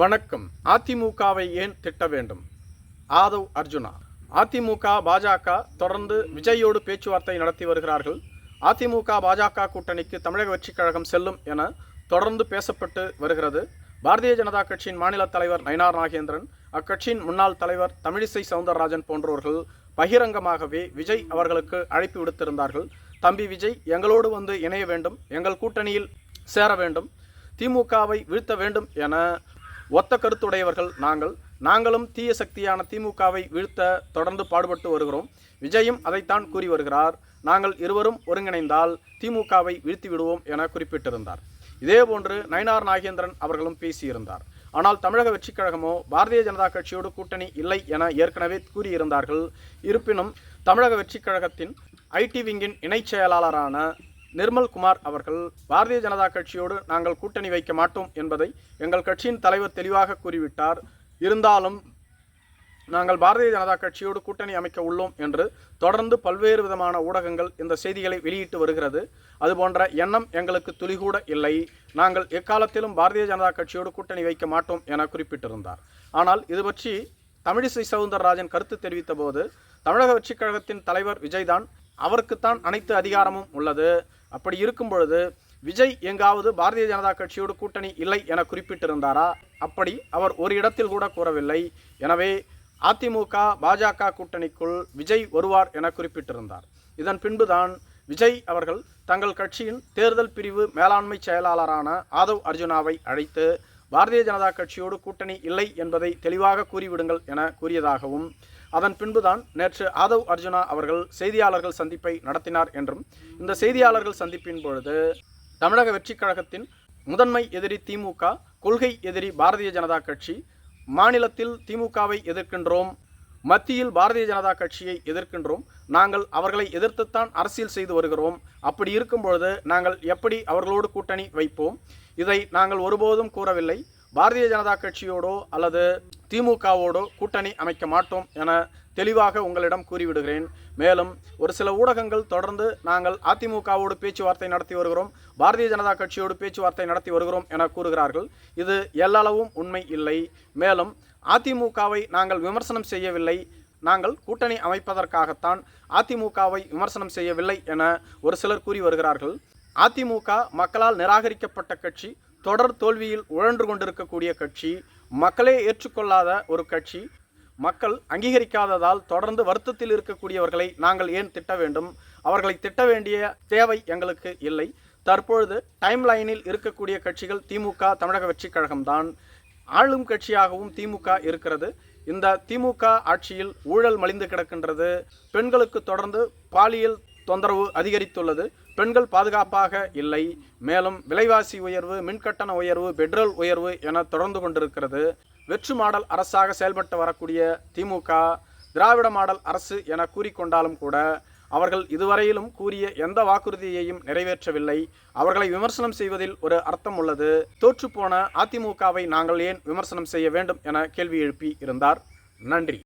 வணக்கம். அதிமுகவை ஏன் திட்ட வேண்டும்? ஆதவ் அர்ஜுனா. அதிமுக பாஜக தொடர்ந்து விஜயோடு பேச்சுவார்த்தை நடத்தி வருகிறார்கள். அதிமுக பாஜக கூட்டணிக்கு தமிழக வெற்றிக் கழகம் செல்லும் என தொடர்ந்து பேசப்பட்டு வருகிறது. பாரதிய ஜனதா கட்சியின் மாநில தலைவர் நயனார் நாகேந்திரன் அக்கட்சியின் முன்னாள் தலைவர் தமிழிசை சவுந்தரராஜன் போன்றவர்கள் பகிரங்கமாகவே விஜய் அவர்களுக்கு அழைப்பு விடுத்திருந்தார்கள். தம்பி விஜய் எங்களோடு வந்து இணைய வேண்டும் எங்கள் கூட்டணியில் சேர வேண்டும் திமுகவை வீழ்த்த வேண்டும் என ஒத்த கருத்துடையவர்கள் நாங்கள். நாங்களும் தீய சக்தியான திமுகவை வீழ்த்த தொடர்ந்து பாடுபட்டு வருகிறோம். விஜயும் அதைத்தான் கூறி வருகிறார். நாங்கள் இருவரும் ஒருங்கிணைந்தால் திமுகவை வீழ்த்தி விடுவோம் என குறிப்பிட்டிருந்தார். இதேபோன்று நயினார் நாகேந்திரன் அவர்களும் பேசியிருந்தார். ஆனால் தமிழக வெற்றிக் கழகமோ பாரதிய ஜனதா கட்சியோடு கூட்டணி இல்லை என ஏற்கனவே கூறியிருந்தார்கள். இருப்பினும் தமிழக வெற்றிக் கழகத்தின் ஐடி விங்கின் இணைச் செயலாளரான நிர்மல் குமார் அவர்கள் பாரதிய ஜனதா கட்சியோடு நாங்கள் கூட்டணி வைக்க மாட்டோம் என்பதை எங்கள் கட்சியின் தலைவர் தெளிவாக கூறிவிட்டார். இருந்தாலும் நாங்கள் பாரதிய ஜனதா கட்சியோடு கூட்டணி அமைக்க உள்ளோம் என்று தொடர்ந்து பல்வேறு விதமான ஊடகங்கள் இந்த செய்திகளை வெளியிட்டு வருகிறது. அதுபோன்ற எண்ணம் எங்களுக்கு துளிகூட இல்லை. நாங்கள் எக்காலத்திலும் பாரதிய ஜனதா கட்சியோடு கூட்டணி வைக்க மாட்டோம் என குறிப்பிட்டிருந்தார். ஆனால் இது பற்றி தமிழிசை சவுந்தரராஜன் கருத்து தெரிவித்த போது தமிழக வெற்றிக் கழகத்தின் தலைவர் விஜய்தான் அவருக்குத்தான் அனைத்து அதிகாரமும் உள்ளது. அப்படி இருக்கும் பொழுது விஜய் எங்காவது பாரதிய ஜனதா கட்சியோடு கூட்டணி இல்லை என குறிப்பிட்டிருந்தாரா? அப்படி அவர் ஒரு இடத்தில் கூட கூறவில்லை. எனவே அதிமுக பாஜக கூட்டணிக்குள் விஜய் வருவார் என குறிப்பிட்டிருந்தார். இதன் பின்புதான் விஜய் அவர்கள் தங்கள் கட்சியின் தேர்தல் பிரிவு மேலாண்மை செயலாளரான ஆதவ் அர்ஜுனாவை அழைத்து பாரதிய ஜனதா கட்சியோடு கூட்டணி இல்லை என்பதை தெளிவாக கூறிவிடுங்கள் என கூறியதாகவும் அதன் பின்புதான் நேற்று ஆதவ் அர்ஜுனா அவர்கள் செய்தியாளர்கள் சந்திப்பை நடத்தினார் என்றும் இந்த செய்தியாளர்கள் சந்திப்பின் பொழுது தமிழக வெற்றிக் கழகத்தின் முதன்மை எதிரி திமுக கொள்கை எதிரி பாரதிய ஜனதா கட்சி மாநிலத்தில் திமுகவை எதிர்க்கின்றோம் மத்தியில் பாரதிய ஜனதா கட்சியை எதிர்க்கின்றோம். நாங்கள் அவர்களை எதிர்த்துத்தான் அரசியல் செய்து வருகிறோம். அப்படி இருக்கும் பொழுது நாங்கள் எப்படி அவர்களோடு கூட்டணி வைப்போம்? இதை நாங்கள் ஒருபோதும் கூறவில்லை. பாரதிய ஜனதா கட்சியோடோ அல்லது திமுகவோடோ கூட்டணி அமைக்க மாட்டோம் என தெளிவாக உங்களிடம் கூறிவிடுகிறேன். மேலும் ஒரு சில ஊடகங்கள் தொடர்ந்து நாங்கள் அதிமுகவோடு பேச்சுவார்த்தை நடத்தி வருகிறோம் பாரதிய ஜனதா கட்சியோடு பேச்சுவார்த்தை நடத்தி வருகிறோம் என கூறுகிறார்கள். இது எல்லளவும் உண்மை இல்லை. மேலும் அதிமுகவை நாங்கள் விமர்சனம் செய்யவில்லை. நாங்கள் கூட்டணி அமைப்பதற்காகத்தான் அதிமுகவை விமர்சனம் செய்யவில்லை என ஒரு சிலர் கூறி வருகிறார்கள். அதிமுக மக்களால் நிராகரிக்கப்பட்ட கட்சி தொடர் தோல்வியில் உழன்று கொண்டிருக்கக்கூடிய கட்சி மக்களே ஏற்றுக்கொள்ளாத ஒரு கட்சி மக்கள் அங்கீகரிக்காததால் தொடர்ந்து வருத்தத்தில் இருக்கக்கூடியவர்களை நாங்கள் ஏன் திட்ட வேண்டும்? அவர்களை திட்ட வேண்டிய தேவை எங்களுக்கு இல்லை. தற்பொழுது டைம் லைனில் இருக்கக்கூடிய கட்சிகள் திமுக தமிழக வெற்றிக் கழகம்தான். ஆளும் கட்சியாகவும் திமுக இருக்கிறது. இந்த திமுக ஆட்சியில் ஊழல் மலிந்து கிடக்கின்றது. பெண்களுக்கு தொடர்ந்து பாலியல் தொந்தரவு அதிகரித்துள்ளது. பெண்கள் பாதுகாப்பாக இல்லை. மேலும் விலைவாசி உயர்வு மின்கட்டண உயர்வு பெட்ரோல் உயர்வு என தொடர்ந்து கொண்டிருக்கிறது. வெற்று மாடல் அரசாக செயல்பட்டு வரக்கூடிய திமுக திராவிட மாடல் அரசு என கூறிக்கொண்டாலும் கூட அவர்கள் இதுவரையிலும் கூறிய எந்த வாக்குறுதியையும் நிறைவேற்றவில்லை. அவர்களை விமர்சனம் செய்வதில் ஒரு அர்த்தம் உள்ளது. தோற்றுப்போன அதிமுகவை நாங்கள் ஏன் விமர்சனம் செய்ய வேண்டும் என கேள்வி எழுப்பி இருந்தார். நன்றி.